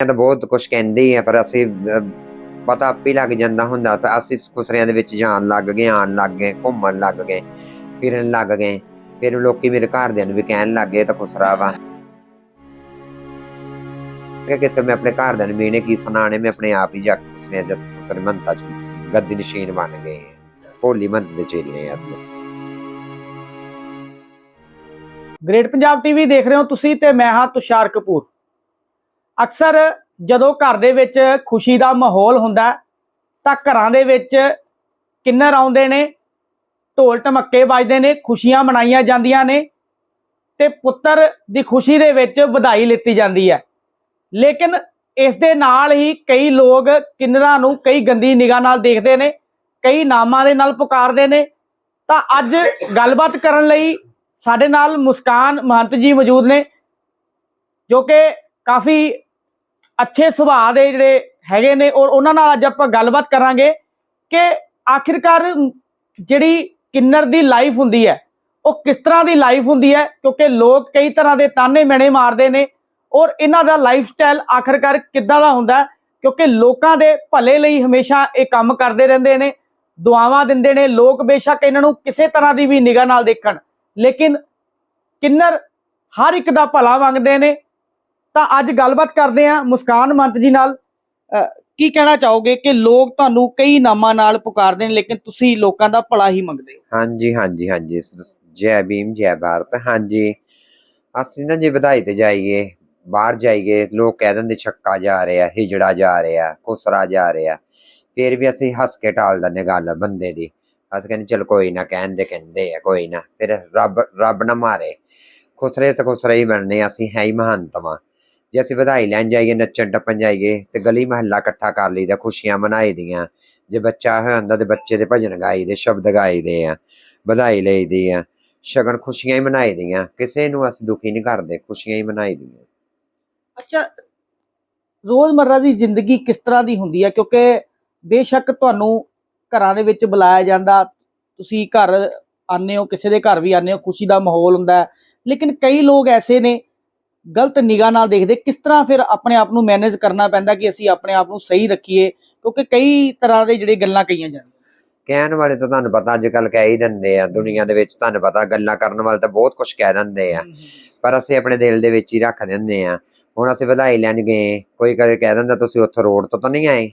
ਤਾਂ ਬਹੁਤ ਕੁਝ ਕਹਿੰਦੇ ਆ, ਪਰ ਅਸੀਂ ਪਤਾ ਆਪੇ ਲੱਗ ਜਾਂਦਾ ਹੁੰਦਾ, ਫਿਰ ਅਸੀਂ ਖੁਸਰਿਆਂ ਦੇ ਵਿੱਚ ਜਾਣ ਲੱਗ ਗਏ ਆਣ ਲੱਗ ਗਏ, ਘੁੰਮਣ ਲੱਗ ਗਏ, ਫਿਰਨ ਲੱਗ ਗਏ, ਫਿਰ ਲੋਕੀ ਮੇਰੇ ਘਰਦਿਆਂ ਨੂੰ ਵੀ ਕਹਿਣ ਲੱਗ ਗਏ ਤਾਂ ਖੁਸਰਾ ਵਾ। ਕਿ ਕਿਸੇ, ਮੈਂ ਆਪਣੇ ਘਰਦਿਆਂ ਨੂੰ ਮੀਨੇ ਕੀ ਸੁਣਾਣੇ ਮੈਂ ਆਪਣੇ ਆਪ ਹੀ ਜਾ ਕੇ ਖੁਸਰਿਆਂ ਜਸ ਖੁਸਰੇ ਮੰਤਾ ਚ ਗੱਦੀ ਨਸ਼ੀਨ ਬਣ ਗਏ ਹੋਲੀ ਮੰਤ ਦੇ ਚੇਲੇ ਅਸੀਂ। ਗ੍ਰੇਟ ਪੰਜਾਬ ਟੀਵੀ ਦੇਖ ਰਹੇ ਹੋ ਤੁਸੀਂ ਤੇ ਮੈਂ ਹਾਂ ਤੁਸ਼ਾਰ ਕਪੂਰ। ਅਕਸਰ ਜਦੋਂ ਘਰ ਦੇ ਵਿੱਚ ਖੁਸ਼ੀ ਦਾ ਮਾਹੌਲ ਹੁੰਦਾ ਤਾਂ ਘਰਾਂ ਦੇ ਵਿੱਚ ਕਿੰਨਰ ਆਉਂਦੇ ਨੇ, ਢੋਲ ਢਮੱਕੇ ਵੱਜਦੇ ਨੇ, ਖੁਸ਼ੀਆਂ ਮਨਾਈਆਂ ਜਾਂਦੀਆਂ ਨੇ ਤੇ ਪੁੱਤਰ ਦੀ ਖੁਸ਼ੀ ਦੇ ਵਿੱਚ ਵਧਾਈ ਲਿੱਤੀ ਜਾਂਦੀ ਹੈ। ਲੇਕਿਨ ਇਸ ਦੇ ਨਾਲ ਹੀ ਕਈ ਲੋਕ ਕਿੰਨਰਾਂ ਨੂੰ ਕਈ ਗੰਦੀ ਨਿਗਾਹ ਨਾਲ ਦੇਖਦੇ ਨੇ, ਕਈ ਨਾਮਾਂ ਦੇ ਨਾਲ ਪੁਕਾਰਦੇ ਨੇ। ਤਾਂ ਅੱਜ ਗੱਲਬਾਤ ਕਰਨ ਲਈ ਸਾਡੇ ਨਾਲ ਮੁਸਕਾਨ ਮਹੰਤ ਜੀ ਮੌਜੂਦ ਨੇ, ਜੋ ਕਿ ਕਾਫੀ ਅੱਛੇ ਸੁਭਾਅ ਦੇ ਜਿਹੜੇ ਹੈਗੇ ਨੇ ਔਰ ਉਹਨਾਂ ਨਾਲ ਅੱਜ ਆਪਾਂ ਗੱਲਬਾਤ ਕਰਾਂਗੇ ਕਿ ਆਖਿਰਕਾਰ ਜਿਹੜੀ ਕਿੰਨਰ ਦੀ ਲਾਈਫ ਹੁੰਦੀ ਹੈ, ਉਹ ਕਿਸ ਤਰ੍ਹਾਂ ਦੀ ਲਾਈਫ ਹੁੰਦੀ ਹੈ, ਕਿਉਂਕਿ ਲੋਕ ਕਈ ਤਰ੍ਹਾਂ ਦੇ ਤਾਨੇ ਮਿਹਣੇ ਮਾਰਦੇ ਨੇ ਔਰ ਇਹਨਾਂ ਦਾ ਲਾਈਫ ਸਟਾਈਲ ਆਖਿਰਕਾਰ ਕਿੱਦਾਂ ਦਾ ਹੁੰਦਾ ਕਿਉਂਕਿ ਲੋਕਾਂ ਦੇ ਭਲੇ ਲਈ ਹਮੇਸ਼ਾ ਇਹ ਕੰਮ ਕਰਦੇ ਰਹਿੰਦੇ ਨੇ, ਦੁਆਵਾਂ ਦਿੰਦੇ ਨੇ, ਲੋਕ ਬੇਸ਼ੱਕ ਇਹਨਾਂ ਨੂੰ ਕਿਸੇ ਤਰ੍ਹਾਂ ਦੀ ਵੀ ਨਿਗਾਹ ਨਾਲ ਦੇਖਣ, ਲੇਕਿਨ ਕਿੰਨਰ ਹਰ ਇੱਕ ਦਾ ਭਲਾ ਮੰਗਦੇ ਨੇ ਤਾਂ ਅੱਜ ਗੱਲਬਾਤ ਕਰਦੇ ਆ ਮੁਸਕਾਨ ਮੰਤ ਜੀ ਨਾਲ। ਕੀ ਕਹਿਣਾ ਚਾਹੋਗੇ ਕਿ ਲੋਕ ਤੁਹਾਨੂੰ ਕਈ ਨਾਮਾਂ ਨਾਲ ਪੁਕਾਰਦੇ ਨੇ, ਲੇਕਿਨ ਤੁਸੀਂ ਲੋਕਾਂ ਦਾ ਭਲਾ ਹੀ ਮੰਗਦੇ ਹੋ? ਹਾਂਜੀ ਹਾਂਜੀ ਹਾਂਜੀ ਜੈ ਭੀਮ, ਜੈ ਭਾਰਤ। ਹਾਂਜੀ, ਅਸੀਂ ਨਾ ਜੇ ਵਧਾਈ ਤੇ ਜਾਈਏ, ਬਾਹਰ ਜਾਈਏ, ਲੋਕ ਕਹਿ ਦਿੰਦੇ ਛੱਕਾ ਜਾ ਰਿਹਾ, ਹਿਜੜਾ ਜਾ ਰਿਹਾ ਕੁਸਰਾ ਜਾ ਰਿਹਾ। ਫਿਰ ਵੀ ਅਸੀਂ ਹੱਸ ਕੇ ਟਾਲ ਦਿੰਦੇ ਗੱਲ ਬੰਦੇ ਦੀ। ਅਸੀਂ ਕਹਿੰਦੇ ਚਲ ਕੋਈ ਨਾ ਕਹਿੰਦੇ ਕਹਿੰਦੇ ਆ, ਕੋਈ ਨਾ। ਫਿਰ ਰੱਬ ਰੱਬ ਨਾ ਮਾਰੇ। ਖੁਸਰੇ ਤੇ ਖੁਸਰੇ ਹੀ ਬਣਨੇ ਅਸੀਂ ਹੈ ਹੀ ਮਹੰਤਵਾ ਜੇ ਅਸੀਂ ਵਧਾਈ ਲੈਣ ਜਾਈਏ, ਨੱਚਣ ਟੱਪਣ ਜਾਈਏ, ਤੇ ਗਲੀ ਮਹੱਲਾ ਇਕੱਠਾ ਕਰ ਲਈਦਾ, ਖੁਸ਼ੀਆਂ ਮਨਾਈ ਦੀਆਂ। ਜੇ ਬੱਚਾ ਹੁੰਦਾ ਤੇ ਬੱਚੇ ਦੇ ਭਜਨ ਗਾਈ ਦੇ, ਸ਼ਬਦ ਗਾਈ ਦੇ ਆ, ਵਧਾਈ ਲਈਦੀ ਆ। ਸ਼ਗਨ ਖੁਸ਼ੀਆਂ ਹੀ ਮਨਾਈ ਦੀਆਂ, ਕਿਸੇ ਨੂੰ ਅਸੀਂ ਦੁਖੀ ਨਹੀਂ ਕਰਦੇ, ਖੁਸ਼ੀਆਂ ਹੀ ਮਨਾਈ ਦੀਆਂ। ਅੱਛਾ, ਰੋਜ਼ਮਰਰਾ ਦੀ ਜ਼ਿੰਦਗੀ ਕਿਸ ਤਰ੍ਹਾਂ ਦੀ ਹੁੰਦੀ ਹੈ ਕਿਉਂਕਿ ਬੇਸ਼ੱਕ ਤੁਹਾਨੂੰ ਘਰਾਂ ਦੇ ਵਿੱਚ ਬੁਲਾਇਆ ਜਾਂਦਾ, ਤੁਸੀਂ ਘਰ ਆਨੇ ਹੋ, ਕਿਸੇ ਦੇ ਘਰ ਵੀ ਆਨੇ ਹੋ, ਖੁਸ਼ੀ ਦਾ ਮਾਹੌਲ ਹੁੰਦਾ ਲੇਕਿਨ ਕਈ ਲੋਕ ਐਸੇ ਨੇ ਗਲਤ ਨਿਗਾਹ ਨਾਲ ਦੇਖਦੇ ਕਿਸ ਤਰ੍ਹਾਂ ਫਿਰ ਆਪਣੇ ਆਪ ਨੂੰ ਮੈਨੇਜ ਕਰਨਾ ਪੈਂਦਾ ਕਿ ਅਸੀਂ ਆਪਣੇ ਆਪ ਨੂੰ ਸਹੀ ਰੱਖੀਏ? ਕਿਉਂਕਿ ਕਈ ਤਰ੍ਹਾਂ ਦੇ ਜਿਹੜੇ ਗੱਲਾਂ ਕਹੀਆਂ ਜਾਂਦੀਆਂ। ਕਹਿਣ ਵਾਲੇ ਤਾਂ ਤੁਹਾਨੂੰ ਪਤਾ ਅੱਜ ਕੱਲ ਕਹਿ ਹੀ ਦਿੰਦੇ ਆ ਦੁਨੀਆ ਦੇ ਵਿੱਚ ਤੁਹਾਨੂੰ ਪਤਾ ਗੱਲਾਂ ਕਰਨ ਵਾਲੇ ਤਾਂ ਬਹੁਤ ਕੁਝ ਕਹਿ ਦਿੰਦੇ ਆ। ਪਰ ਅਸੀਂ ਆਪਣੇ ਦਿਲ ਦੇ ਵਿੱਚ ਹੀ ਰੱਖ ਦਿੰਦੇ ਆ। ਹੁਣ ਅਸੀਂ ਵਧਾਈ ਲੈਣ ਗਏ ਕੋਈ ਕਦੇ ਕਹਿ ਦਿੰਦਾ ਤੁਸੀਂ ਉੱਥੋਂ ਰੋਡ ਤੋਂ ਤਾਂ ਨਹੀਂ ਆਏ?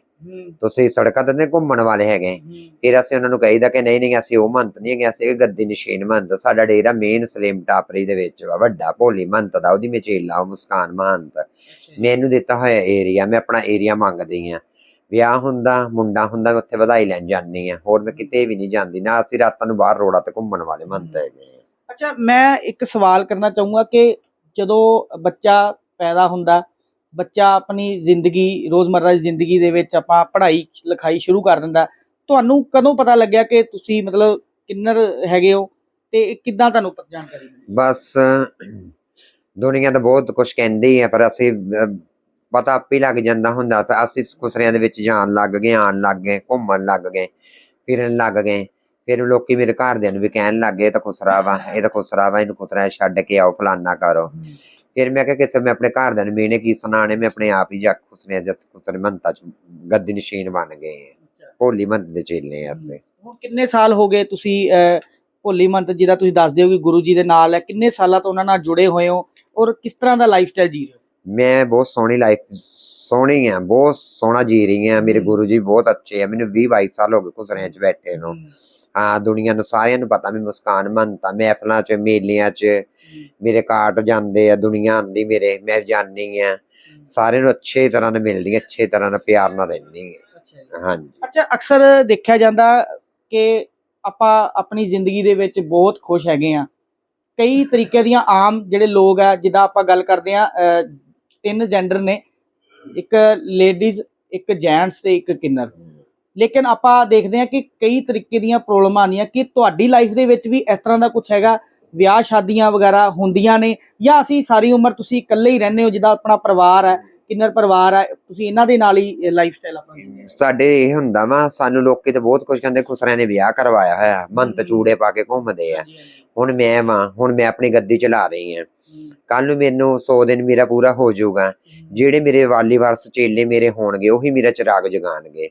ਤੁਸੀਂ ਸੜਕਾਂ ਤੇ ਨਹੀਂ ਘੁੰਮਣ ਵਾਲੇ ਹੈਗੇ। ਫਿਰ ਅਸੀਂ ਉਹਨਾਂ ਨੂੰ ਕਹੀਦਾ ਕਿ ਨਹੀਂ ਨਹੀਂ ਅਸੀਂ ਉਹ ਮੰਤ ਨਹੀਂ ਹੈਗੇ ਅਸੀਂ ਗੱਦੀ ਨਸ਼ੀਨ ਮੰਤ। ਸਾਡਾ ਡੇਰਾ ਮੇਨ ਸਲੇਮ ਟਾਪਰੀ ਦੇ ਵਿੱਚ ਵਾ ਵੱਡਾ ਭੋਲੀ ਮੰਤ ਦਾ ਉਹਦੀ ਮਚੇਲਾ ਮੁਸਕਾਨ ਮੰਤ। ਮੈਨੂੰ ਦਿੱਤਾ ਹੋਇਆ ਏਰੀਆ ਮੈਂ ਆਪਣਾ ਏਰੀਆ ਮੰਗਦੀ ਆ ਵਿਆਹ ਹੁੰਦਾ ਮੁੰਡਾ ਹੁੰਦਾ ਮੈਂ ਉੱਥੇ ਵਧਾਈ ਲੈਣ ਜਾਂਦੀ ਆ ਹੋਰ ਮੈਂ ਕਿਤੇ ਵੀ ਨਹੀਂ ਜਾਂਦੀ ਨਾ ਅਸੀਂ ਰਾਤਾਂ ਨੂੰ ਬਾਹਰ ਰੋਡਾਂ ਤੇ ਘੁੰਮਣ ਵਾਲੇ ਮੰਤ ਹੈਗੇ। ਅੱਛਾ ਮੈਂ ਇੱਕ ਸਵਾਲ ਕਰਨਾ ਚਾਹੂੰਗਾ ਕਿ ਜਦੋਂ ਬੱਚਾ ਪੈਦਾ ਹੁੰਦਾ ਬੱਚਾ ਆਪਣੀ ਜ਼ਿੰਦਗੀ ਰੋਜ਼ਮਰਰਾ ਦੀ ਜ਼ਿੰਦਗੀ ਦੇ ਵਿੱਚ ਆਪਾਂ ਪੜ੍ਹਾਈ ਲਿਖਾਈ ਸ਼ੁਰੂ ਕਰ ਦਿੰਦਾ। ਤੁਹਾਨੂੰ ਕਦੋਂ ਪਤਾ ਲੱਗਿਆ ਕਿ ਤੁਸੀਂ ਮਤਲਬ ਕਿੰਨਰ ਹੈਗੇ ਹੋ ਤੇ ਇਹ ਕਿੱਦਾਂ ਤੁਹਾਨੂੰ ਜਾਣਕਾਰੀ ਮਿਲੀ? ਬਸ ਦੁਨੀਆ ਤਾਂ ਬਹੁਤ ਕੁਝ ਕਹਿੰਦੀ ਆ ਪਰ ਅਸੀਂ ਪਤਾ ਆਪੇ ਲੱਗ ਜਾਂਦਾ ਹੁੰਦਾ ਫਿਰ ਅਸੀਂ ਖੁਸਰਿਆਂ ਦੇ ਵਿੱਚ ਜਾਣ ਲੱਗ ਗਏ ਆਣ ਲੱਗ ਗਏ ਘੁੰਮਣ ਲੱਗ ਗਏ ਫਿਰਨ ਲੱਗ ਗਏ। ਫਿਰ ਲੋਕੀ ਮੇਰੇ ਘਰਦਿਆਂ ਨੂੰ ਵੀ ਕਹਿਣ ਲੱਗ ਤਾਂ ਖੁਸਰਾ ਵਾ ਇਹ ਤਾਂ ਖੁਸਰਾ ਵਾ ਇਹਨੂੰ ਖੁਸਰਾ ਛੱਡ ਕੇ ਆਓ ਫਲਾਨਾ ਕਰੋ। ਫਿਰ ਮੈਂ ਕਿਹਾ ਕਿਸੇ ਮੈਂ ਆਪਣੇ ਘਰਦਿਆਂ ਨੂੰ ਮੀਨੇ ਕੀ ਸੁਣਾਣੇ ਮੈਂ ਆਪਣੇ ਆਪ ਹੀ ਜਾ ਖੁਸਰਿਆਂ ਜਸ ਖੁਸਰੇ ਮੰਤਾ ਚ ਗੱਦੀ ਨਸ਼ੀਨ ਬਣ ਗਏ ਹੋਲੀ ਮੰਤ ਦੇ ਚੇਲੇ ਆ ਅਸੀਂ। ਹੁਣ ਕਿੰਨੇ ਸਾਲ ਹੋ ਗਏ ਤੁਸੀਂ ਭੋਲੀ ਮੰਤ ਜੀ ਦਾ ਤੁਸੀਂ ਦੱਸਦੇ ਹੋ ਕਿ ਗੁਰੂ ਜੀ ਦੇ ਨਾਲ ਹੈ ਕਿੰਨੇ ਸਾਲਾਂ ਤੋਂ ਉਹਨਾਂ ਨਾਲ ਜੁੜੇ ਹੋਏ ਹੋ ਔਰ ਕਿਸ ਤਰ੍ਹਾਂ ਦਾ ਲਾਈਫ ਸਟਾਈਲ ਜੀ ਰਹੇ ਹੋ? ਮੈਂ ਬਹੁਤ ਸੋਹਣੀ ਲਾਈਫ ਸੋਹਣੀ ਆ ਬਹੁਤ ਸੋਹਣਾ ਜੀ ਰਹੀ ਆ। ਮੇਰੇ। ਗੁਰੂ ਜੀ ਬਹੁਤ ਅੱਛੇ ਆ। ਮੈਨੂੰ 20 22 ਸਾਲ ਹੋ ਗਏ ਖੁਸਰਿਆਂ 'ਚ ਬੈਠੇ ਨੂੰ। ਹਾਂ ਦੁਨੀਆ ਨੂੰ ਸਾਰਿਆਂ ਨੂੰ ਪਤਾ ਮੈਂ ਮੁਸਕਾਨ ਮੰਨਤਾ ਮਹਿਫਲਾਂ 'ਚ ਮੇਲਿਆਂ 'ਚ। ਮੇਰੇ ਕਾਰਟ ਜਾਂਦੇ ਆ ਦੁਨੀਆ ਆਂਦੀ ਮੇਰੇ ਮੈਂ ਜਾਣੀ ਆ। ਸਾਰਿਆਂ ਨੂੰ ਅੱਛੇ ਤਰ੍ਹਾਂ ਨਾਲ ਮਿਲਦੀ ਅੱਛੇ ਤਰ੍ਹਾਂ ਨਾਲ ਪਿਆਰ ਨਾਲ ਰਹਿੰਦੀ ਜੀ। ਹਾਂਜੀ। ਅੱਛਾ ਅਕਸਰ ਦੇਖਿਆ ਜਾਂਦਾ ਕਿ ਆਪਾਂ ਆਪਣੀ ਜ਼ਿੰਦਗੀ ਦੇ ਵਿੱਚ ਬਹੁਤ ਖੁਸ਼ ਹੈਗੇ ਆ। ਕਈ ਤਰੀਕੇ ਦੀਆਂ ਆਮ ਜਿਹੜੇ ਲੋਕ ਆ ਜਿੱਦਾਂ ਆਪਾਂ ਗੱਲ ਕਰਦੇ ਆ ਤਿੰਨ ਜੈਂਡਰ ਨੇ। ਇੱਕ ਲੇਡੀਜ਼ ਇੱਕ ਜੈਂਟਸ ਤੇ ਇੱਕ ਕਿੰਨਰ। ਲੇਕਿਨ ਆਪਾਂ ਦੇਖਦੇ ਆ ਕਿ ਕਈ ਤਰੀਕੇ ਦੀਆਂ ਪ੍ਰੋਬਲਮਾਂ ਆਉਂਦੀਆਂ ਕਿ ਤੁਹਾਡੀ ਲਾਈਫ ਦੇ ਵਿੱਚ ਵੀ ਇਸ ਤਰ੍ਹਾਂ ਦਾ ਕੁਝ ਹੈਗਾ ਵਿਆਹ ਸ਼ਾਦੀਆਂ ਵਗੈਰਾ ਹੁੰਦੀਆਂ ਨੇ ਜਾਂ ਅਸੀਂ ਸਾਰੀ ਉਮਰ ਤੁਸੀਂ ਇਕੱਲੇ ਹੀ ਰਹਿੰਦੇ ਹੋ ਜਿੱਦਾਂ ਆਪਣਾ ਪਰਿਵਾਰ ਹੈ ਕਿੰਨਰ ਪਰਿਵਾਰ ਆ ਤੁਸੀਂ ਇਹਨਾਂ ਦੇ ਨਾਲ ਹੀ ਲਾਈਫ ਸਟਾਈਲ ਆਪਣਾ। ਸਾਡੇ ਇਹ ਹੁੰਦਾ ਵਾ ਸਾਨੂੰ ਲੋਕੀ ਤੇ ਬਹੁਤ ਕੁਝ ਕਹਿੰਦੇ ਖੁਸਰਿਆਂ ਨੇ ਵਿਆਹ ਕਰਵਾਇਆ ਹੋਇਆ ਮੰਤ ਚੂੜੇ ਪਾ ਕੇ ਘੁੰਮਦੇ ਆ। ਹੁਣ ਮੈਂ ਵਾਂ ਹੁਣ ਮੈਂ ਆਪਣੀ ਗੱਦੀ ਚਲਾ ਰਹੀ ਆ ਕੱਲ ਨੂੰ ਮੈਨੂੰ 100 ਦਿਨ ਮੇਰਾ ਪੂਰਾ ਹੋ ਜਾਊਗਾ। ਜਿਹੜੇ ਮੇਰੇ ਵਾਲੀ ਵਾਰਸ ਚੇਲੇ ਮੇਰੇ ਹੋਣਗੇ ਉਹੀ ਮੇਰਾ ਚਿਰਾਗ ਜਗਾਣਗੇ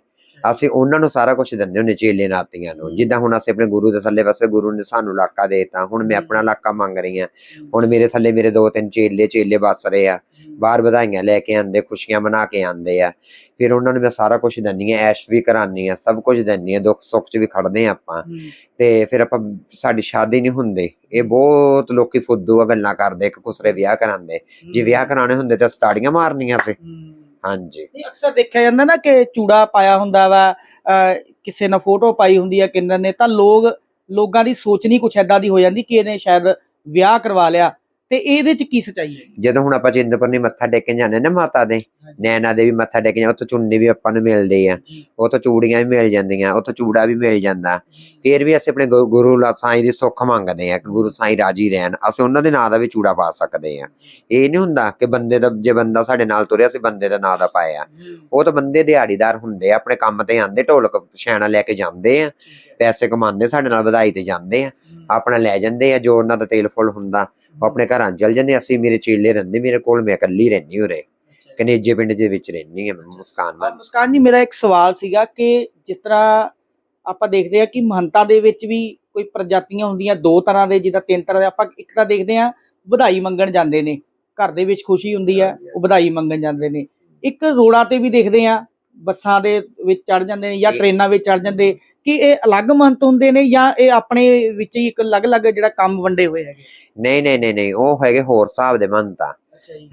ਅਸੀਂ ਉਹਨਾਂ ਨੂੰ ਸਾਰਾ ਕੁਝ ਦਿੰਦੇ ਹੁੰਦੇ ਚੇਲੇ ਨਾਤੀਆਂ ਨੂੰ। ਜਿੱਦਾਂ ਹੁਣ ਅਸੀਂ ਆਪਣੇ ਗੁਰੂ ਦੇ ਥੱਲੇ ਵਸੇ ਗੁਰੂ ਨੇ ਸਾਨੂੰ ਇਲਾਕਾ ਦੇਤਾ। ਹੁਣ ਮੈਂ ਆਪਣਾ ਇਲਾਕਾ ਮੰਗ ਰਹੀ ਆ ਹੁਣ ਮੇਰੇ ਥੱਲੇ ਮੇਰੇ ਦੋ ਤਿੰਨ ਚੇਲੇ ਚੇਲੇ ਵਸ ਰਹੇ ਆ। ਬਾਹਰ ਵਧਾਈਆਂ ਲੈ ਕੇ ਆਂਦੇ ਖੁਸ਼ੀਆਂ ਮਨਾ ਕੇ ਆਂਦੇ ਆ। ਫਿਰ ਉਹਨਾਂ ਨੂੰ ਮੈਂ ਸਾਰਾ ਕੁਝ ਦਿੰਨੀ ਆ ਐਸ਼ ਵੀ ਕਰਾਨੀ ਆ ਸਭ ਕੁਝ ਦਿੰਨੀ ਆ ਦੁੱਖ ਸੁੱਖ 'ਚ ਵੀ ਖੜਦੇ ਆ ਆਪਾਂ। ਤੇ ਫਿਰ ਆਪਾਂ ਸਾਡੀ ਸ਼ਾਦੀ ਨਹੀਂ ਹੁੰਦੀ। ਇਹ ਬਹੁਤ ਲੋਕੀ ਫੁੱਦੂ ਆ ਗੱਲਾਂ ਕਰਦੇ ਇੱਕ ਕੁਸਰੇ ਵਿਆਹ ਕਰਾਉਂਦੇ। ਜੇ ਵਿਆਹ ਕਰਾਣੇ ਹੁੰਦੇ ਤਾਂ ਸਤਾੜੀਆਂ ਮਾਰਨੀਆਂ ਸੀ। ਹਾਂਜੀ। ਨਹੀਂ, ਅਕਸਰ ਦੇਖਿਆ ਜਾਂਦਾ ਨਾ ਕਿ ਚੂੜਾ ਪਾਇਆ ਹੁੰਦਾ ਵਾ, ਅਹ, ਕਿਸੇ ਨਾਲ ਫੋਟੋ ਪਾਈ ਹੁੰਦੀ ਹੈ ਕਿੰਨਰ ਨੇ, ਤਾਂ ਲੋਕ, ਲੋਕਾਂ ਦੀ ਸੋਚਣੀ ਕੁਛ ਐਦਾਂ ਦੀ ਹੋ ਜਾਂਦੀ ਕਿ ਇਹਨੇ ਸ਼ਾਇਦ ਵਿਆਹ ਕਰਵਾ ਲਿਆ। ਤੇ ਇਹਦੇ ਚ ਕੀ ਸਚਾਈ ਹੈ? ਜਦੋਂ ਹੁਣ ਆਪਾਂ ਚਿੰਤਪੁਰਨੀ ਮੱਥਾ ਟੇਕਣ ਜਾਂਦੇ ਨਾ ਮਾਤਾ ਦੇ ਨੈਣਾ ਦੇ ਵੀ ਮੱਥਾ ਟੇਕਣ ਜਾਂਦੇ ਉੱਥੋਂ ਚੁੰਨੀ ਵੀ ਆਪਾਂ ਨੂੰ ਮਿਲਦੀ ਆ ਉੱਥੋਂ ਚੂੜੀਆਂ ਵੀ ਮਿਲ ਜਾਂਦੀਆਂ ਉੱਥੋਂ ਚੂੜਾ ਵੀ ਮਿਲ ਜਾਂਦਾ। ਫਿਰ ਵੀ ਅਸੀਂ ਆਪਣੇ ਗੁ- ਗੁਰੂ ਲਾ ਸਾਈਂ ਦੀ ਸੁੱਖ ਮੰਗਦੇ ਆ ਕਿ ਗੁਰੂ ਸਾਈਂ ਰਾਜੀ ਰਹਿਣ ਅਸੀਂ ਉਹਨਾਂ ਦੇ ਨਾਂ ਦਾ ਵੀ ਚੂੜਾ ਪਾ ਸਕਦੇ ਆ। ਇਹ ਨਹੀਂ ਹੁੰਦਾ ਕਿ ਬੰਦੇ ਦਾ ਜੇ ਬੰਦਾ ਸਾਡੇ ਨਾਲ ਤੁਰਿਆ ਅਸੀਂ ਬੰਦੇ ਦਾ ਨਾਂ ਦਾ ਪਾਇਆ। ਉਹ ਤਾਂ ਬੰਦੇ ਦਿਹਾੜੀਦਾਰ ਹੁੰਦੇ ਆ ਆਪਣੇ ਕੰਮ ਤੇ ਆਂਦੇ ਢੋਲਕ ਛੈਣਾ ਲੈ ਕੇ ਜਾਂਦੇ ਆ। ਪੈਸੇ ਕਮਾਉਂਦੇ ਸਾਡੇ ਨਾਲ ਵਧਾਈ ਤੇ ਜਾਂਦੇ ਆ। ਆਪਣਾ ਲੈ ਜਾਂਦੇ ਆ ਜੋ ਉਹਨਾਂ ਦਾ ਤੇਲ ਫੁੱਲ ਹੁੰਦਾ ਉਹ ਆਪਣੇ ਘਰਾਂ ਚਲ ਜਾਂਦੇ ਅਸੀਂ ਮੇਰੇ ਚੇਲੇ ਰਹਿੰਦੇ ਮੇਰੇ ਕੋਲ ਮੈਂ ਇਕੱਲੀ ਰਹਿੰਦੀ ਉਰੇ। ਕਨੇਜੇ ਪਿੰਡ ਦੇ ਵਿੱਚ ਰਹਿੰਦੀ ਆ ਮੈਂ ਮੁਸਕਾਨ ਵੱਲ ਮੁਸਕਾਨ ਜੀ ਮੇਰਾ ਇੱਕ ਸਵਾਲ ਸੀਗਾ ਕਿ ਜਿਸ ਤਰ੍ਹਾਂ ਆਪਾਂ ਦੇਖਦੇ ਆ ਕਿ ਮਹੰਤਾਂ ਦੇ ਵਿੱਚ ਵੀ ਕੋਈ ਪ੍ਰਜਾਤੀਆਂ ਹੁੰਦੀਆਂ ਦੋ ਤਰ੍ਹਾਂ ਦੇ ਜਿੱਦਾਂ ਤਿੰਨ ਤਰ੍ਹਾਂ ਦੇ ਆਪਾਂ ਇੱਕ ਤਾਂ ਦੇਖਦੇ ਆ ਵਧਾਈ ਮੰਗਣ ਜਾਂਦੇ ਨੇ। ਘਰ ਦੇ ਵਿੱਚ ਖੁਸ਼ੀ ਹੁੰਦੀ ਆ ਉਹ ਵਧਾਈ ਮੰਗਣ ਜਾਂਦੇ ਨੇ। ਇੱਕ ਰੋਡਾਂ ਤੇ ਵੀ ਦੇਖਦੇ ਆ ਬੱਸਾਂ ਦੇ ਵਿੱਚ ਚੜ ਜਾਂਦੇ ਨੇ ਜਾਂ ਟ੍ਰੇਨਾਂ ਵਿੱਚ ਚੜ ਜਾਂਦੇ। ਕਿ ਇਹ ਅਲੱਗ ਮਹੰਤ ਹੁੰਦੇ ਨੇ ਜਾਂ ਇਹ ਆਪਣੇ ਵਿੱਚ ਹੀ ਇੱਕ ਅਲੱਗ-ਅਲੱਗ ਜਿਹੜਾ ਕੰਮ ਵੰਡੇ ਹੋਏ ਹੈਗੇ? ਨਹੀਂ ਨਹੀਂ ਨਹੀਂ ਨਹੀਂ, ਉਹ ਹੈਗੇ ਹੋਰ ਹਿਸਾਬ ਦੇ ਮਹੰਤ ਅੱਛਾ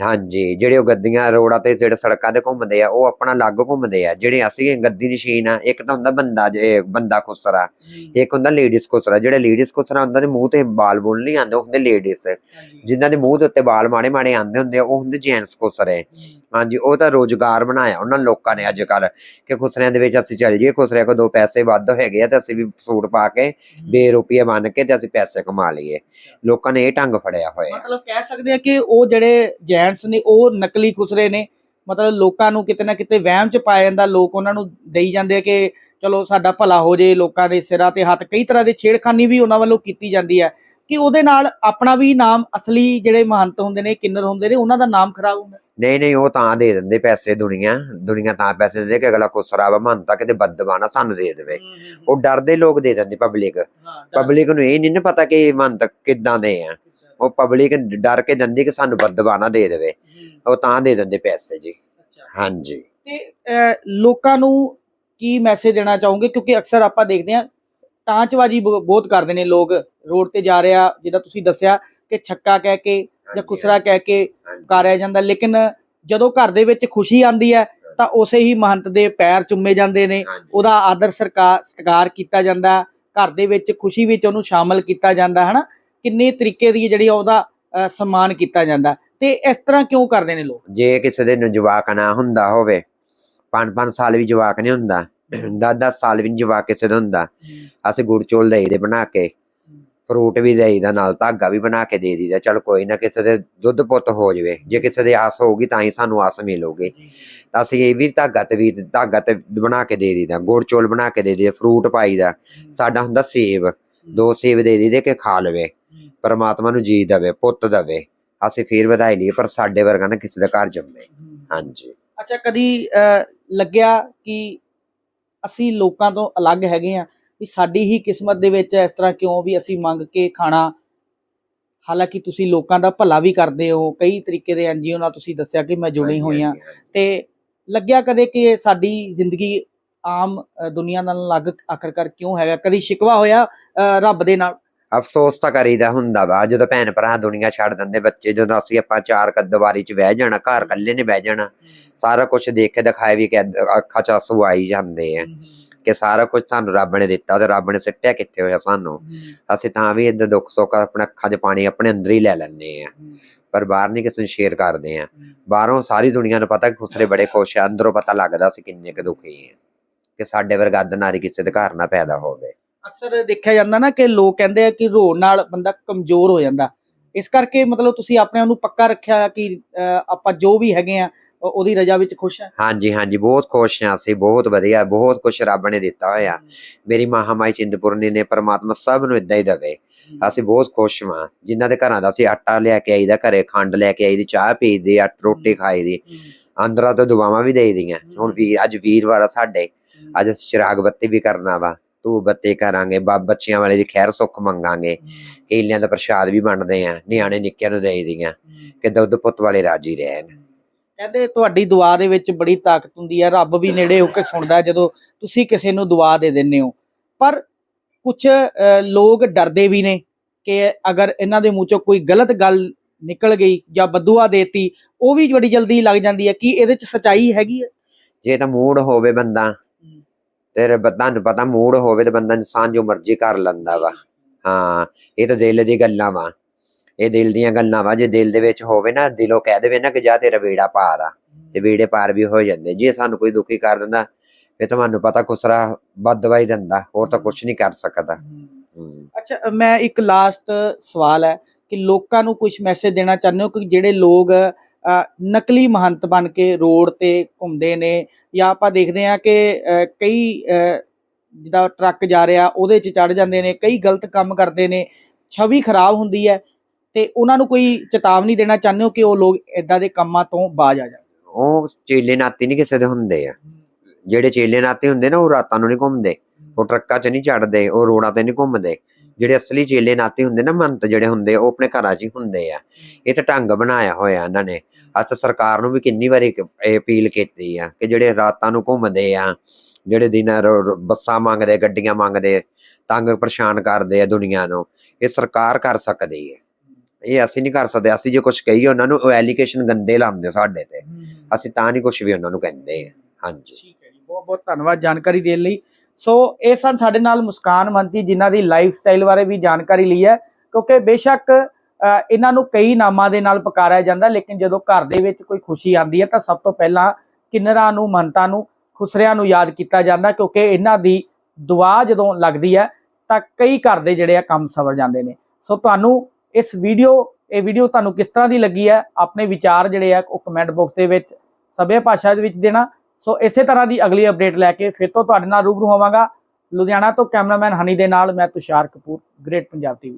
ਹਾਂਜੀ ਜਿਹੜੇ ਉਹ ਗੱਦੀਆਂ ਰੋਡਾਂ ਤੇ ਜਿਹੜੇ ਸੜਕਾਂ ਤੇ ਘੁੰਮਦੇ ਆ ਉਹ ਆਪਣਾ ਅਲੱਗ ਘੁੰਮਦੇ ਆ। ਜਿਹੜੇ ਅਸੀਂ ਗੱਦੀ ਨਸ਼ੀਨ ਆ ਇੱਕ ਤਾਂ ਹੁੰਦਾ ਬੰਦਾ ਜੇ ਬੰਦਾ ਖੁਸਰਾ ਇੱਕ ਹੁੰਦਾ ਲੇਡੀਜ਼ ਖੁਸਰਾ। ਜਿਹੜੇ ਲੇਡੀਜ਼ ਖੁਸਰਾ ਹੁੰਦਾ ਦੇ ਮੂੰਹ ਤੇ ਬਾਲ ਬੁੱਲ ਨਹੀਂ ਆਉਂਦੇ ਉਹ ਹੁੰਦੇ ਲੇਡੀਜ਼ ਜਿਨ੍ਹਾਂ ਦੇ ਮੂੰਹ ਦੇ ਉੱਤੇ ਬਾਲ ਮਾੜੇ ਮਾੜੇ ਆਉਂਦੇ ਹੁੰਦੇ ਉਹ ਹੁੰਦੇ ਜੈਂਟਸ ਖੁਸਰੇ। ਹਾਂਜੀ ਉਹ ਤਾਂ ਰੋਜ਼ਗਾਰ ਬਣਾਇਆ ਉਹਨਾਂ ਲੋਕਾਂ ਨੇ ਅੱਜ ਕੱਲ ਕਿ ਖੁਸਰਿਆਂ ਦੇ ਵਿੱਚ ਅਸੀਂ ਚੱਲ ਜਾਈਏ ਖੁਸਰਿਆਂ ਕੋ ਦੋ ਪੈਸੇ ਵੱਧ ਹੈਗੇ ਆ ਤੇ ਅਸੀਂ ਵੀ ਸੂਟ ਪਾ ਕੇ ਬੇਰੁਪਈਆ ਬਣ ਕੇ ਤੇ ਅਸੀਂ ਪੈਸੇ ਕਮਾ ਲਈਏ। ਲੋਕਾਂ ਨੇ ਇਹ ਢੰਗ ਫੜਿਆ ਹੋਇਆ। ਮਤਲਬ ਕਹਿ ਸਕਦੇ ਆ ਕਿ ਉਹ ਜਿਹੜੇ ਜੈਂਟਸ ਨੇ ਉਹ ਨਕਲੀ ਖੁਸਰੇ ਨੇ। ਮਤਲਬ ਲੋਕਾਂ ਨੂੰ ਕਿਤੇ ਨਾ ਕਿਤੇ ਵਹਿਮ ਚ ਪਾਇਆ ਜਾਂਦਾ। ਲੋਕ ਉਹਨਾਂ ਨੂੰ ਦੇਈ ਜਾਂਦੇ ਆ ਕਿ ਚਲੋ ਸਾਡਾ ਭਲਾ ਹੋ ਜੇ ਲੋਕਾਂ ਦੇ ਸਿਰਾਂ ਤੇ ਹੱਥ। ਕਈ ਤਰ੍ਹਾਂ ਦੇ ਛੇੜਖਾਨੀ ਵੀ ਉਹਨਾਂ ਵੱਲੋਂ ਕੀਤੀ ਜਾਂਦੀ ਹੈ ਕਿ ਉਹਦੇ ਨਾਲ ਆਪਣਾ ਵੀ ਨਾਮ ਅਸਲੀ ਜਿਹੜੇ ਮਹੰਤ ਹੁੰਦੇ ਨੇ ਕਿੰਨਰ ਹੁੰਦੇ ਨੇ ਉਹਨਾਂ ਦਾ ਨਾਮ ਖਰਾਬ ਹੁੰਦਾ। ਨਹੀਂ ਨਹੀਂ ਉਹ ਤਾਂ ਦੇ ਦਿੰਦੇ ਪੈਸੇ ਦੁਨੀਆ। ਦੁਨੀਆ ਤਾਂ ਪੈਸੇ ਦਿੰਦੇ ਕਿ ਅਗਲਾ ਖੁਸਰਾ ਵਾ ਮੰਨਤਾ ਕਿਤੇ ਬਦਦਵਾਨਾ ਸਾਨੂੰ ਦੇ ਦੇਵੇ। ਉਹ ਡਰਦੇ ਲੋਕ ਦੇ ਦਿੰਦੇ ਪਬਲਿਕ ਪਬਲਿਕ ਨੂੰ ਇਹ ਨਹੀਂ ਨਾ ਪਤਾ ਕਿ ਇਹ ਮੰਨਤ ਕਿੱਦਾਂ ਦੇ ਆ। ਉਹ ਪਬਲਿਕ ਡਰ ਕੇ ਦਿੰਦੀ ਕਿ ਸਾਨੂੰ ਬਦਦਵਾਨਾ ਦੇ ਦੇਵੇ। ਉਹ ਤਾਂ ਦੇ ਦਿੰਦੇ ਪੈਸੇ ਜੀ। ਹਾਂਜੀ। ਤੇ ਲੋਕਾਂ ਨੂੰ ਕੀ ਮੈਸੇਜ ਦੇਣਾ ਚਾਹੋਗੇ? ਕਿਉਂਕਿ ਅਕਸਰ ਆਪਾਂ ਦੇਖਦੇ ਹਾਂ ਟਾਂਚਬਾਜੀ ਬ- ਬਹੁਤ ਕਰਦੇ ਨੇ ਲੋਕ। ਰੋਡ ਤੇ ਜਾ ਰਿਹਾ ਜਿੱਦਾਂ ਤੁਸੀਂ ਦੱਸਿਆ ਕਿ ਛੱਕਾ ਕਹਿ ਕੇ ਜਾਂ ਖੁਸਰਾ ਕਹਿ ਕੇ ਹਾਂਜੀ। ਪੁਕਾਰਿਆ ਜਾਂਦਾ। ਲੇਕਿਨ ਜਦੋਂ ਘਰ ਦੇ ਵਿੱਚ ਖੁਸ਼ੀ ਆਂਦੀ ਹੈ ਤਾਂ ਉਸੇ ਹੀ ਮਹੰਤ ਦੇ ਪੈਰ ਚੁੰਮੇ ਜਾਂਦੇ ਨੇ। ਉਹਦਾ ਆਦਰ ਸਰਕਾਰ ਸਤਿਕਾਰ ਕੀਤਾ ਜਾਂਦਾ। ਘਰ ਦੇ ਵਿੱਚ ਖੁਸ਼ੀ ਵਿੱਚ ਉਹਨੂੰ ਸ਼ਾਮਲ ਕੀਤਾ ਜਾਂਦਾ ਹਨਾ? ਕਿੰਨੇ ਤਰੀਕੇ ਦੀ ਜਿਹੜੀ ਉਹਦਾ ਸਨਮਾਨ ਕੀਤਾ ਜਾਂਦਾ। ਤੇ ਇਸ ਤਰ੍ਹਾਂ ਕਿਉਂ ਕਰਦੇ ਨੇ ਲੋਕ? ਜੇ ਕਿਸੇ ਦੇ ਨੂੰ ਜਵਾਕ ਨਾ ਹੁੰਦਾ ਹੋਵੇ 5-5 ਸਾਲ ਵੀ ਜਵਾਕ ਨਹੀਂ ਹੁੰਦਾ 10-10 ਸਾਲ ਵੀ ਜਵਾਕ ਕਿਸੇ ਦਾ ਹੁੰਦਾ। ਅਸੀਂ ਗੁੜ ਚੋਲ ਦੇਈਦੇ ਬਣਾ ਕੇ ਫਰੂਟ ਵੀ ਦੇਈਦਾ ਨਾਲ ਧਾਗਾ ਵੀ ਬਣਾ ਕੇ ਦੇ ਦਈਦਾ ਚਲ ਕੋਈ ਨਾ ਕਿਸੇ ਦੇ ਦੁੱਧ ਪੁੱਤ ਹੋ ਜਵੇ। ਜੇ ਕਿਸੇ ਦੇ ਆਸ ਹੋਊਗੀ ਤਾਂ ਹੀ ਸਾਨੂੰ ਆਸ ਮਿਲੂਗੀ। ਤਾਂ ਅਸੀਂ ਇਹ ਵੀ ਧਾਗਾ ਤੇ ਵੀ ਧਾਗਾ ਤੇ ਬਣਾ ਕੇ ਦੇ ਦਈਦਾ ਗੁੜ ਚੋਲ ਬਣਾ ਕੇ ਦੇ ਦਈਦਾ ਫਰੂਟ ਪਾਈਦਾ ਸਾਡਾ ਹੁੰਦਾ ਸੇਬ। ਦੋ ਸੇਬ ਦੇ ਦਈਦੇ ਕਿ ਖਾ ਲਵੇ। ਪਰਮਾਤਮਾ ਨੂੰ ਜੀ ਦਵੇ ਪੁੱਤ ਦਵੇ ਅਸੀਂ ਫੇਰ ਵਧਾਈ ਲਈਏ ਪਰ ਸਾਡੇ ਵਰਗਾ ਨਾ ਕਿਸੇ ਦਾ ਘਰ ਜੰਮੇ। ਹਾਂਜੀ। ਅੱਛਾ ਕਦੀ ਲੱਗਿਆ ਕਿ ਅਸੀਂ ਲੋਕਾਂ ਤੋਂ ਅਲੱਗ ਹੈਗੇ ਆ ਵੀ ਸਾਡੀ ਹੀ ਕਿਸਮਤ ਦੇ ਵਿੱਚ ਇਸ ਤਰ੍ਹਾਂ ਕਿਉਂ ਵੀ ਅਸੀਂ ਮੰਗ ਕੇ ਖਾਣਾ? ਹਾਲਾਂਕਿ ਤੁਸੀਂ ਲੋਕਾਂ ਦਾ ਭਲਾ ਵੀ ਕਰਦੇ ਹੋ ਕਈ ਤਰੀਕੇ ਦੇ ਐਨਜੀਓ ਨਾਲ ਤੁਸੀਂ ਦੱਸਿਆ ਕਿ ਮੈਂ ਜੁੜੀ ਹੋਈ ਆ ਤੇ ਲੱਗਿਆ ਕਦੇ ਕਿ ਸਾਡੀ ਜ਼ਿੰਦਗੀ ਆਮ ਦੁਨੀਆ ਨਾਲ ਅਲੱਗ ਆਖਰਕਾਰ ਕਿਉਂ ਹੈਗਾ? ਕਦੀ ਸ਼ਿਕਵਾ ਹੋਇਆ ਰੱਬ ਦੇ ਨਾਲ? ਅਫਸੋਸ ਤਾਂ ਕਰੀਦਾ ਹੁੰਦਾ ਵਾ, ਜਦੋਂ ਭੈਣ ਭਰਾ ਦੁਨੀਆ ਛੱਡ ਦਿੰਦੇ ਬੱਚੇ, ਜਦੋਂ ਅਸੀਂ ਆਪਾਂ ਚਾਰ ਕਦਵਾਰੀ ਚ ਬਹਿ ਜਾਣਾ, ਘਰ ਇਕੱਲੇ ਨੇ ਬਹਿ ਜਾਣਾ, ਸਾਰਾ ਕੁਝ ਦੇਖ ਕੇ ਦਿਖਾਏ ਵੀ ਕਿ ਅੱਖਾਂ ਚ ਆਂਸੂ ਆਈ ਜਾਂਦੇ ਆ, ਕਿ ਸਾਰਾ ਕੁਝ ਸਾਨੂੰ ਰੱਬ ਨੇ ਦਿੱਤਾ ਤੇ ਰੱਬ ਨੇ ਸਿੱਟਿਆ ਕਿੱਥੇ ਹੋਇਆ ਸਾਨੂੰ। ਅਸੀਂ ਤਾਂ ਵੀ ਇਦਾਂ ਦੁੱਖ ਸੁੱਖ ਆਪਣੇ ਅੱਖਾਂ 'ਚ ਪਾਣੀ ਆਪਣੇ ਅੰਦਰ ਹੀ ਲੈ ਲੈਂਦੇ ਆ, ਪਰ ਬਾਹਰ ਨਹੀਂ ਕਿਸੇ ਨੂੰ ਸ਼ੇਅਰ ਕਰਦੇ ਆ। ਬਾਹਰੋਂ ਸਾਰੀ ਦੁਨੀਆ ਨੂੰ ਪਤਾ ਕਿ ਖੁਸਰੇ ਬੜੇ ਖੁਸ਼ ਆ, ਅੰਦਰੋਂ ਪਤਾ ਲੱਗਦਾ ਸੀ ਕਿੰਨੇ ਕੁ ਦੁਖੀ ਆ, ਕਿ ਸਾਡੇ ਵਰਗਾ ਅੱਧ ਕਿਸੇ ਦੇ ਘਰ ਨਾ ਪੈਦਾ ਹੋਵੇ। ਅਕਸਰ ਦੇਖਿਆ ਜਾਂਦਾ ਨਾ ਕਿ ਲੋਕ ਕਹਿੰਦੇ ਆ ਕਿ ਰੋਣ ਨਾਲ ਬੰਦਾ ਕਮਜ਼ੋਰ ਹੋ ਜਾਂਦਾ। ਇਸ ਕਰਕੇ ਮਤਲਬ ਤੁਸੀਂ ਆਪਣੇ ਆਪ ਨੂੰ ਪੱਕਾ ਰੱਖਿਆ ਕਿ ਅਹ, ਆਪਾਂ ਜੋ ਵੀ ਹੈਗੇ ਆ ਉਹ- ਉਹਦੀ ਰਜਾ ਵਿੱਚ ਖੁਸ਼ ਹੈ ਹਾਂਜੀ ਹਾਂਜੀ ਬਹੁਤ ਖੁਸ਼ ਹਾਂ ਅਸੀਂ ਬਹੁਤ ਵਧੀਆ ਬਹੁਤ ਕੁਝ ਰੱਬ ਨੇ ਦਿੱਤਾ ਹੋਇਆ। ਮੇਰੀ ਮਹਾਮਾਈ ਚਿੰਤਪੁਰਨੀ ਨੇ ਪ੍ਰਮਾਤਮਾ ਸਭ ਨੂੰ ਇਦਾਂ ਹੀ ਦੇਵੇ। ਅਸੀਂ ਬਹੁਤ ਖੁਸ਼ ਹਾਂ ਜਿਨ੍ਹਾਂ ਦੇ ਘਰਾਂ ਦਾ ਅਸੀਂ ਆਟਾ ਲੈ ਕੇ ਆਈਦਾ ਘਰੇ ਖੰਡ ਲੈ ਕੇ ਆਈਦੀ ਚਾਹ ਪੀਦੀ ਆ ਰੋਟੀ ਖਾਈਦੀ ਅੰਦਰਾਂ ਤੋਂ ਦੁਆਵਾਂ ਵੀ ਦੇਈਦੀਆਂ। ਹੁਣ ਵੀਰ ਅੱਜ ਵੀਰਵਾਰ ਆ ਸਾਡੇ। ਅੱਜ ਅਸੀਂ ਚਿਰਾਗ ਬੱਤੀ ਵੀ ਕਰਨਾ ਵਾ। ਤੂੰ ਬੱਤੀ ਕਰਾਂਗੇ ਬਾਬ ਬੱਚਿਆਂ ਵਾਲੇ ਦੀ ਖੈਰ ਸੁੱਖ ਮੰਗਾਂਗੇ। ਕੇਲਿਆਂ ਦਾ ਪ੍ਰਸ਼ਾਦ ਵੀ ਵੰਡਦੇ ਆ ਨਿਆਣੇ ਨਿੱਕਿਆਂ ਨੂੰ ਦੇਈਦੀਆਂ ਕਿ ਦੁੱਧ ਪੁੱਤ ਵਾਲੇ ਰਾਜੀ ਰਹਿਣ। ਕਹਿੰਦੇ ਤੁਹਾਡੀ ਦੁਆ ਦੇ ਵਿੱਚ ਬੜੀ ਤਾਕਤ ਹੁੰਦੀ ਹੈ ਰੱਬ ਵੀ ਨੇੜੇ ਹੋ ਕੇ ਸੁਣਦਾ ਜਦੋਂ ਤੁਸੀਂ ਕਿਸੇ ਨੂੰ ਦੁਆ ਦੇ ਦਿੰਦੇ ਹੋ। ਪਰ ਕੁਝ ਲੋਕ ਡਰਦੇ ਵੀ ਨੇ ਕਿ ਅਗਰ ਇਹਨਾਂ ਦੇ ਮੂੰਹ ਚੋਂ ਕੋਈ ਗਲਤ ਗੱਲ ਨਿਕਲ ਗਈ ਜਾਂ ਬਦੂਆ ਦੇਤੀ ਉਹ ਵੀ ਬੜੀ ਜਲਦੀ ਲੱਗ ਜਾਂਦੀ ਹੈ ਕਿ ਇਹਦੇ ਚ ਸਚਾਈ ਹੈਗੀ ਹੈ ਜੇ ਤਾਂ ਮੂਡ ਹੋਵੇ ਬੰਦਾ ਤੇਰੇ ਬੰਦਾ ਪਤਾ ਮੂਡ ਹੋਵੇ ਤੇ ਬੰਦਾ ਇਨਸਾਨ ਜੋ ਮਰਜ਼ੀ ਕਰ ਲੈਂਦਾ ਵਾ। ਹਾਂ, ਇਹ ਤਾਂ ਦਿਲ ਦੀ ਗੱਲਾਂ ਵਾ। ਇਹ ਦਿਲ ਦੀਆਂ ਗੱਲਾਂ ਵਾ। ਜੇ ਦਿਲ ਦੇ ਵਿੱਚ ਹੋਵੇ ਨਾ, ਦਿਲੋਂ ਕਹਿ ਦੇਵੇ ਨਾ ਕਿ ਜਾ ਤੇਰਾ ਬੇੜਾ ਪਾਰ ਆ। ਤੇ ਬੇੜੇ ਪਾਰ ਵੀ ਹੋ ਜਾਂਦੇ। ਜੇ ਸਾਨੂੰ ਕੋਈ ਦੁਖੀ ਕਰ ਦਿੰਦਾ, ਫਿਰ ਤੁਹਾਨੂੰ ਪਤਾ ਖੁਸਰਾ ਬਦਵਾ ਹੀ ਦਿੰਦਾ। ਹੋਰ ਤਾਂ ਕੁਝ ਨਹੀਂ ਕਰ ਸਕਦਾ। ਅੱਛਾ, ਮੈਂ ਇੱਕ ਲਾਸਟ ਸਵਾਲ ਹੈ ਕਿ ਲੋਕਾਂ ਨੂੰ ਕੁਝ ਮੈਸੇਜ ਦੇਣਾ ਚਾਹੁੰਦੇ ਹੋ ਕਿ ਜਿਹੜੇ ਲੋਕ ਨਕਲੀ ਮਹੰਤ ਬਣ ਕੇ ਰੋਡ ਤੇ ਘੁੰਮਦੇ ਨੇ ਜਾਂ ਆਪਾਂ ਦੇਖਦੇ ਹਾਂ ਕਿ ਕਈ ਜਿੱਦਾਂ ਟਰੱਕ ਜਾ ਰਿਹਾ ਉਹਦੇ 'ਚ ਚੜ ਜਾਂਦੇ ਨੇ ਕਈ ਗਲਤ ਕੰਮ ਕਰਦੇ ਨੇ ਛਵੀ ਖਰਾਬ ਹੁੰਦੀ ਹੈ ਤੇ ਉਹਨਾਂ ਨੂੰ ਕੋਈ ਚੇਤਾਵਨੀ ਦੇਣਾ ਚਾਹੁੰਦੇ ਹੋ ਕਿ ਉਹ ਲੋਕ ਇਦਾਂ ਦੇ ਕੰਮਾਂ ਤੋਂ ਬਾਜ ਆ ਜਾਣ? ਉਹ ਚੇਲੇ ਨਾਤੀ ਨਹੀਂ ਕਿਸੇ ਦੇ ਹੁੰਦੇ ਆ। ਜਿਹੜੇ ਚੇਲੇ ਨਾਤੇ ਹੁੰਦੇ ਨਾ ਉਹ ਰਾਤਾਂ ਨੂੰ ਨਹੀਂ ਘੁੰਮਦੇ ਉਹ ਟਰੱਕਾਂ 'ਚ ਨਹੀਂ ਚੜਦੇ ਉਹ ਰੋਡਾਂ ਤੇ ਨਹੀਂ ਘੁੰਮਦੇ। ਜਿਹੜੇ ਅਸਲੀ ਚੇਲੇ ਨਾਤੇ ਹੁੰਦੇ ਨਾ ਮੰਤ ਜਿਹੜੇ ਹੁੰਦੇ ਉਹ ਆਪਣੇ ਘਰਾਂ 'ਚ ਹੀ ਹੁੰਦੇ ਆ। ਇਹ ਤਾਂ ਢੰਗ ਬਣਾਇਆ ਹੋਇਆ ਇਹਨਾਂ ਨੇ। ਅੱਜ ਤਾਂ ਸਰਕਾਰ ਨੂੰ ਵੀ ਕਿੰਨੀ ਵਾਰੀ ਅਪੀਲ ਕੀਤੀ ਆ ਕਿ ਜਿਹੜੇ ਰਾਤਾਂ ਨੂੰ ਘੁੰਮਦੇ ਆ ਜਿਹੜੇ ਦਿਨਾਂ ਬੱਸਾਂ ਮੰਗਦੇ ਗੱਡੀਆਂ ਮੰਗਦੇ ਤੰਗ ਪਰੇਸ਼ਾਨ ਕਰਦੇ ਆ ਦੁਨੀਆ ਨੂੰ ਇਹ ਸਰਕਾਰ ਕਰ ਸਕਦੀ ਹੈ ਇਹ ਅਸੀਂ ਨਹੀਂ ਕਰ ਸਕਦੇ। ਅਸੀਂ ਜੇ ਕੁਝ ਕਹੀਏ ਉਹਨਾਂ ਨੂੰ ਉਹ ਐਲੀਗੇਸ਼ਨ ਗੰਦੇ ਲਾਉਂਦੇ ਸਾਡੇ ਤੇ। ਅਸੀਂ ਤਾਂ ਨਹੀਂ ਕੁਝ ਵੀ ਉਹਨਾਂ ਨੂੰ ਕਹਿੰਦੇ ਹਾਂਜੀ। ਠੀਕ ਹੈ ਜੀ। ਬਹੁਤ ਬਹੁਤ ਧੰਨਵਾਦ ਜਾਣਕਾਰੀ ਦੇਣ ਲਈ। ਸੋ ਇਹ ਸਨ ਸਾਡੇ ਨਾਲ ਮੁਸਕਾਨ ਮੰਤੀ ਜਿਨ੍ਹਾਂ ਦੀ ਲਾਈਫ ਸਟਾਈਲ ਬਾਰੇ ਵੀ ਜਾਣਕਾਰੀ ਲਈ ਹੈ। ਕਿਉਂਕਿ ਬੇਸ਼ੱਕ ਇਹਨਾਂ ਨੂੰ ਕਈ ਨਾਮਾਂ ਦੇ ਨਾਲ ਪੁਕਾਰਿਆ ਜਾਂਦਾ, ਲੇਕਿਨ ਜਦੋਂ ਘਰ ਦੇ ਵਿੱਚ ਕੋਈ ਖੁਸ਼ੀ ਆਉਂਦੀ ਹੈ, ਤਾਂ ਸਭ ਤੋਂ ਪਹਿਲਾਂ ਕਿੰਨਰਾਂ ਨੂੰ ਮੰਤਾਂ ਨੂੰ, ਖੁਸਰਿਆਂ ਨੂੰ ਯਾਦ ਕੀਤਾ ਜਾਂਦਾ, ਕਿਉਂਕਿ ਇਹਨਾਂ ਦੀ ਦੁਆ ਜਦੋਂ ਲੱਗਦੀ ਹੈ, ਤਾਂ ਕਈ ਘਰ ਦੇ ਜਿਹੜੇ ਆ ਕੰਮ ਸਵਰ ਜਾਂਦੇ ਨੇ। ਸੋ ਤੁਹਾਨੂੰ ਇਸ ਵੀਡੀਓ, ਇਹ ਵੀਡੀਓ ਤੁਹਾਨੂੰ ਕਿਸ ਤਰ੍ਹਾਂ ਦੀ ਲੱਗੀ ਹੈ, ਆਪਣੇ ਵਿਚਾਰ ਜਿਹੜੇ ਆ, ਉਹ ਕਮੈਂਟ ਬਾਕਸ ਦੇ ਵਿੱਚ ਸਭੇ ਭਾਸ਼ਾ ਦੇ ਵਿੱਚ ਦੇਣਾ। ਸੋ ਇਸੇ ਤਰ੍ਹਾਂ ਦੀ ਅਗਲੀ ਅਪਡੇਟ ਲੈ ਕੇ ਫਿਰ ਤੋਂ ਤੁਹਾਡੇ ਨਾਲ ਰੂਬਰੂ ਹੋਵਾਂਗਾ। ਲੁਧਿਆਣਾ ਤੋਂ ਕੈਮਰਾਮੈਨ ਹਨੀ ਦੇ ਨਾਲ, ਮੈਂ ਤੁਸ਼ਾਰ ਕਪੂਰ ਗ੍ਰੇਟ ਪੰਜਾਬ ਟੀਵੀ